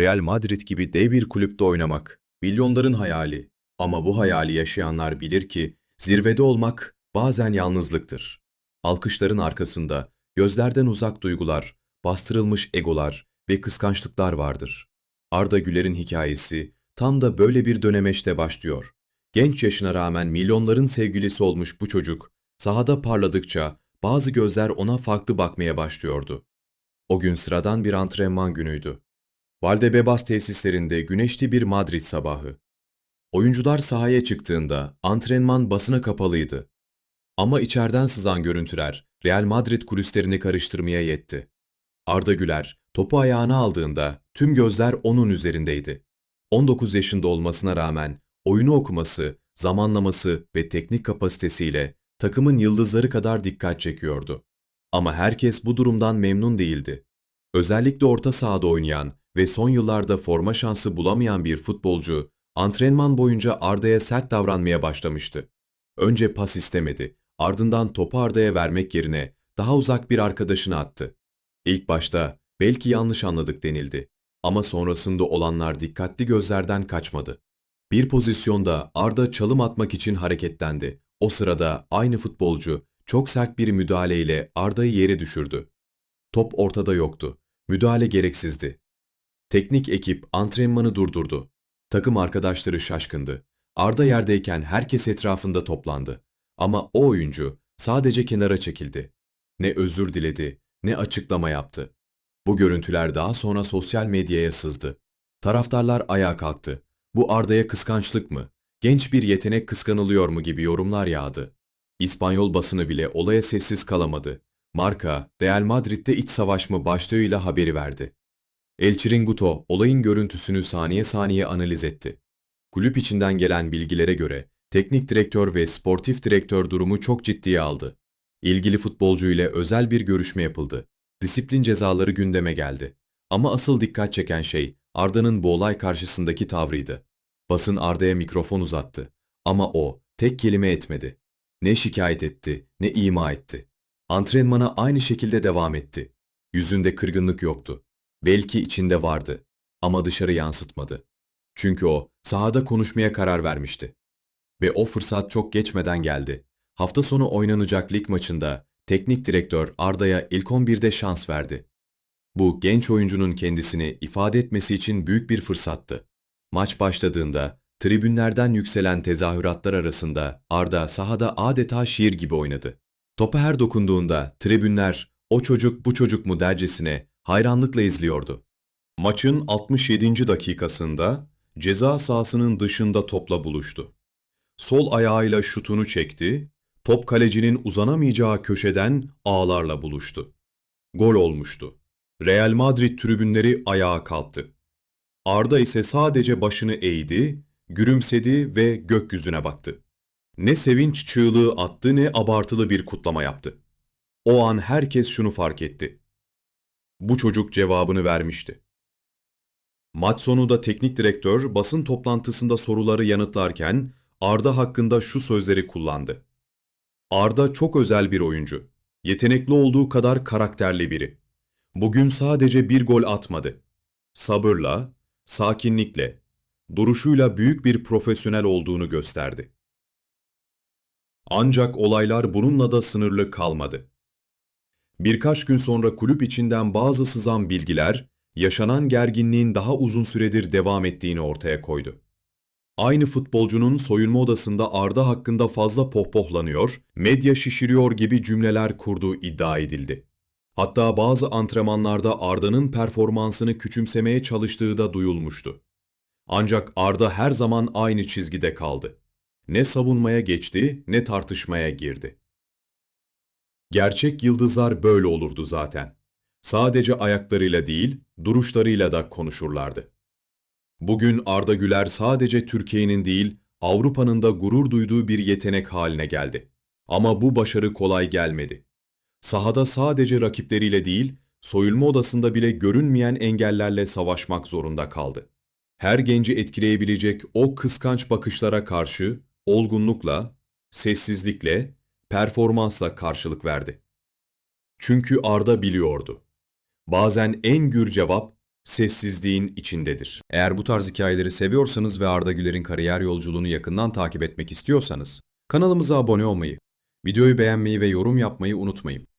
Real Madrid gibi dev bir kulüpte oynamak. Milyonların hayali. Ama bu hayali yaşayanlar bilir ki zirvede olmak bazen yalnızlıktır. Alkışların arkasında gözlerden uzak duygular, bastırılmış egolar ve kıskançlıklar vardır. Arda Güler'in hikayesi tam da böyle bir dönemeçte başlıyor. Genç yaşına rağmen milyonların sevgilisi olmuş bu çocuk, sahada parladıkça bazı gözler ona farklı bakmaya başlıyordu. O gün sıradan bir antrenman günüydü. Valdebebas tesislerinde güneşli bir Madrid sabahı. Oyuncular sahaya çıktığında antrenman basına kapalıydı. Ama içeriden sızan görüntüler Real Madrid kulislerini karıştırmaya yetti. Arda Güler topu ayağına aldığında tüm gözler onun üzerindeydi. 19 yaşında olmasına rağmen oyunu okuması, zamanlaması ve teknik kapasitesiyle takımın yıldızları kadar dikkat çekiyordu. Ama herkes bu durumdan memnun değildi. Özellikle orta sahada oynayan ve son yıllarda forma şansı bulamayan bir futbolcu, antrenman boyunca Arda'ya sert davranmaya başlamıştı. Önce pas istemedi, ardından topu Arda'ya vermek yerine daha uzak bir arkadaşına attı. İlk başta belki yanlış anladık denildi ama sonrasında olanlar dikkatli gözlerden kaçmadı. Bir pozisyonda Arda çalım atmak için hareketlendi. O sırada aynı futbolcu çok sert bir müdahaleyle Arda'yı yere düşürdü. Top ortada yoktu. Müdahale gereksizdi. Teknik ekip antrenmanı durdurdu. Takım arkadaşları şaşkındı. Arda yerdeyken herkes etrafında toplandı. Ama o oyuncu sadece kenara çekildi. Ne özür diledi, ne açıklama yaptı. Bu görüntüler daha sonra sosyal medyaya sızdı. Taraftarlar ayağa kalktı. Bu Arda'ya kıskançlık mı? Genç bir yetenek kıskanılıyor mu gibi yorumlar yağdı. İspanyol basını bile olaya sessiz kalamadı. Marka, Real Madrid'de iç savaş mı başlığıyla haberi verdi. El Chiringuito olayın görüntüsünü saniye saniye analiz etti. Kulüp içinden gelen bilgilere göre teknik direktör ve sportif direktör durumu çok ciddiye aldı. İlgili futbolcu ile özel bir görüşme yapıldı. Disiplin cezaları gündeme geldi. Ama asıl dikkat çeken şey Arda'nın bu olay karşısındaki tavrıydı. Basın Arda'ya mikrofon uzattı. Ama o tek kelime etmedi. Ne şikayet etti, ne ima etti. Antrenmana aynı şekilde devam etti. Yüzünde kırgınlık yoktu. Belki içinde vardı ama dışarı yansıtmadı. Çünkü o sahada konuşmaya karar vermişti. Ve o fırsat çok geçmeden geldi. Hafta sonu oynanacak lig maçında teknik direktör Arda'ya ilk 11'de şans verdi. Bu genç oyuncunun kendisini ifade etmesi için büyük bir fırsattı. Maç başladığında tribünlerden yükselen tezahüratlar arasında Arda sahada adeta şiir gibi oynadı. Topa her dokunduğunda tribünler o çocuk bu çocuk mu dercesine hayranlıkla izliyordu. Maçın 67. dakikasında ceza sahasının dışında topla buluştu. Sol ayağıyla şutunu çekti, top kalecinin uzanamayacağı köşeden ağlarla buluştu. Gol olmuştu. Real Madrid tribünleri ayağa kalktı. Arda ise sadece başını eğdi, gülümsedi ve gökyüzüne baktı. Ne sevinç çığlığı attı ne abartılı bir kutlama yaptı. O an herkes şunu fark etti. Bu çocuk cevabını vermişti. Maç sonu da teknik direktör basın toplantısında soruları yanıtlarken Arda hakkında şu sözleri kullandı. Arda çok özel bir oyuncu. Yetenekli olduğu kadar karakterli biri. Bugün sadece bir gol atmadı. Sabırla, sakinlikle, duruşuyla büyük bir profesyonel olduğunu gösterdi. Ancak olaylar bununla da sınırlı kalmadı. Birkaç gün sonra kulüp içinden bazı sızan bilgiler, yaşanan gerginliğin daha uzun süredir devam ettiğini ortaya koydu. Aynı futbolcunun soyunma odasında Arda hakkında fazla pohpohlanıyor, medya şişiriyor gibi cümleler kurduğu iddia edildi. Hatta bazı antrenmanlarda Arda'nın performansını küçümsemeye çalıştığı da duyulmuştu. Ancak Arda her zaman aynı çizgide kaldı. Ne savunmaya geçti ne tartışmaya girdi. Gerçek yıldızlar böyle olurdu zaten. Sadece ayaklarıyla değil, duruşlarıyla da konuşurlardı. Bugün Arda Güler sadece Türkiye'nin değil, Avrupa'nın da gurur duyduğu bir yetenek haline geldi. Ama bu başarı kolay gelmedi. Sahada sadece rakipleriyle değil, soyulma odasında bile görünmeyen engellerle savaşmak zorunda kaldı. Her genci etkileyebilecek o kıskanç bakışlara karşı olgunlukla, sessizlikle, performansla karşılık verdi. Çünkü Arda biliyordu. Bazen en gür cevap sessizliğin içindedir. Eğer bu tarz hikayeleri seviyorsanız ve Arda Güler'in kariyer yolculuğunu yakından takip etmek istiyorsanız kanalımıza abone olmayı, videoyu beğenmeyi ve yorum yapmayı unutmayın.